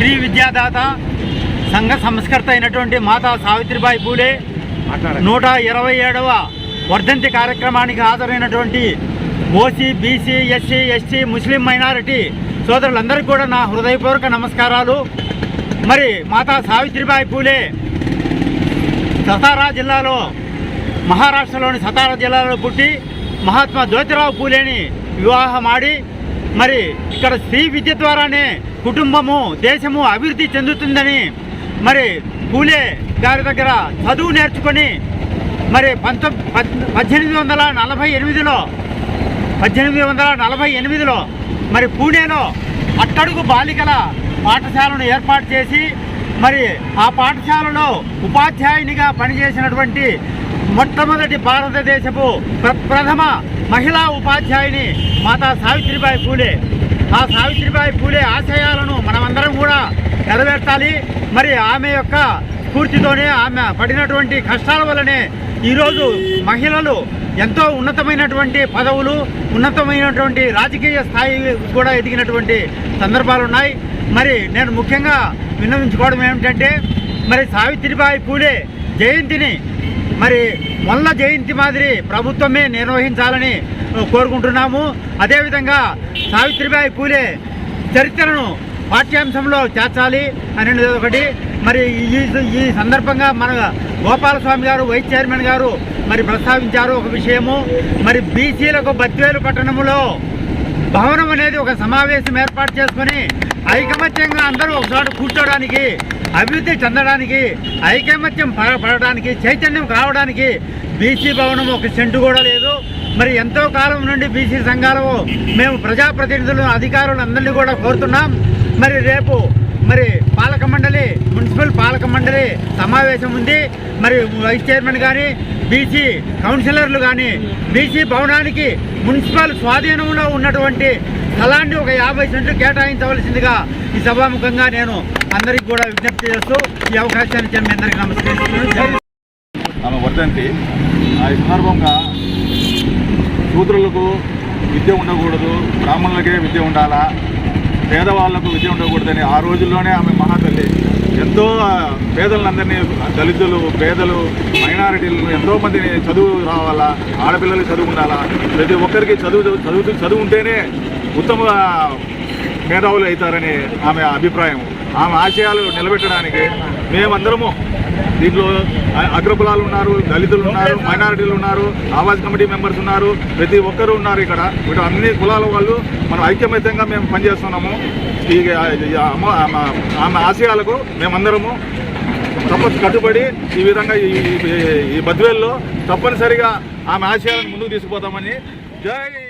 శ్రీ విద్యాదాత సంఘ సంస్కర్త అయినటువంటి మాతా సావిత్రిబాయి పూలే నూట ఇరవై ఏడవ వర్ధంతి కార్యక్రమానికి హాజరైనటువంటి OC BC SC ST Muslim minority సోదరులందరికీ కూడా నా హృదయపూర్వక నమస్కారాలు. మరి మాతా సావిత్రిబాయి పూలే సతారా జిల్లాలో మహారాష్ట్రలోని సతారా జిల్లాలో పుట్టి మహాత్మా జ్యోతిరావు పూలేని వివాహం ఆడి మరి ఇక్కడ స్త్రీ విద్య ద్వారానే కుటుంబము దేశము అభివృద్ధి చెందుతుందని మరి పూలే గారి దగ్గర చదువు నేర్చుకొని మరి పంత పద్దెనిమిది వందల నలభై ఎనిమిదిలో పద్దెనిమిది వందల నలభై ఎనిమిదిలో మరి పూణేలో అట్టడుగు బాలికల పాఠశాలను ఏర్పాటు చేసి మరి ఆ పాఠశాలలో ఉపాధ్యాయునిగా పనిచేసినటువంటి మొట్టమొదటి భారతదేశపు ప్ర- ప్రథమ మహిళా ఉపాధ్యాయుని మాతా సావిత్రిబాయి పూలే. ఆ సావిత్రిబాయి పూలే ఆశయాలను మనమందరం కూడా నెరవేర్చాలి. మరి ఆమె యొక్క స్ఫూర్తితోనే ఆమె పడినటువంటి కష్టాల వల్లనే ఈరోజు మహిళలు ఎంతో ఉన్నతమైనటువంటి పదవులు ఉన్నతమైనటువంటి రాజకీయ స్థాయి కూడా ఎదిగినటువంటి సందర్భాలు ఉన్నాయి. మరి నేను ముఖ్యంగా విన్నవించుకోవడం ఏమిటంటే మరి సావిత్రిబాయి పూలే జయంతిని మరి మొల్ల జయంతి మాదిరి ప్రభుత్వమే నిర్వహించాలని కోరుకుంటున్నాము. అదేవిధంగా సావిత్రిబాయి పూలే చరిత్రను పాఠ్యాంశంలో చేర్చాలి అనేది ఒకటి. మరి ఈ ఈ సందర్భంగా మన గోపాలస్వామి గారు వైస్ చైర్మన్ గారు మరి ప్రస్తావించారు ఒక విషయము. మరి బీసీలకు బద్వేలు పట్టణంలో భవనం అనేది ఒక సమావేశం ఏర్పాటు చేసుకొని ఐకమత్యంగా అందరూ ఒకచోట కూర్చోడానికి అభివృద్ధి చెందడానికి ఐకమత్యం పడ- పడడానికి చైతన్యం కావడానికి బీసీ భవనం ఒక సెంటు కూడా లేదు. మరి ఎంతో కాలం నుండి బీసీ సంఘాలు మేము ప్రజాప్రతినిధులు అధికారులు అందరినీ కూడా కోరుతున్నాం. మరి రేపు మరి పాలక మండలి సమావేశం ఉంది. మరి వైస్ చైర్మన్ కానీ బీసీ కౌన్సిలర్లు కానీ బీసీ భవనానికి మున్సిపల్ స్వాధీనంలో ఉన్నటువంటి స్థలాన్ని ఒక యాభై సెంట్లు కేటాయించవలసిందిగా ఈ సభాముఖంగా నేను అందరికీ కూడా విజ్ఞప్తి చేస్తూ ఈ అవకాశాన్ని ఇచ్చిన మీ అందరికీ నమస్కరిస్తున్నాను. ఆమె వర్ధంతి. ఆ ఈ సందర్భంగా సూత్రులకు విద్య ఉండకూడదు బ్రాహ్మణులకే విద్య ఉండాలా? పేదవాళ్ళకు విద్య ఉండకూడదని ఆ రోజుల్లోనే ఆమె మహాతల్లి. ఎంతో పేదలందరినీ దళితులు పేదలు మైనారిటీలను ఎంతో మందిని చదువు రావాలా ఆడపిల్లలు చదువు ఉండాలా ప్రతి ఒక్కరికి చదువు చదువు చదువు ఉంటేనే ఉత్తమ మేధావులు అవుతారని ఆమె అభిప్రాయం. ఆమె ఆశయాలు నిలబెట్టడానికి మేమందరము దీంట్లో అగ్రపులాలు అగ్రకులాలు ఉన్నారు దళితులు ఉన్నారు మైనారిటీలు ఉన్నారు ఆవాజ్ కమిటీ మెంబర్స్ ఉన్నారు ప్రతి ఒక్కరు ఉన్నారు ఇక్కడ. వీటి అన్ని కులాల వాళ్ళు మనం ఐక్యమత్యంగా మేము పనిచేస్తున్నాము. ఈ ఆమె ఆశయాలకు మేమందరము తప్ప కట్టుబడి ఈ విధంగా ఈ ఈ బద్వేల్లో తప్పనిసరిగా ఆమె ఆశయాలను ముందుకు తీసుకుపోతామని జై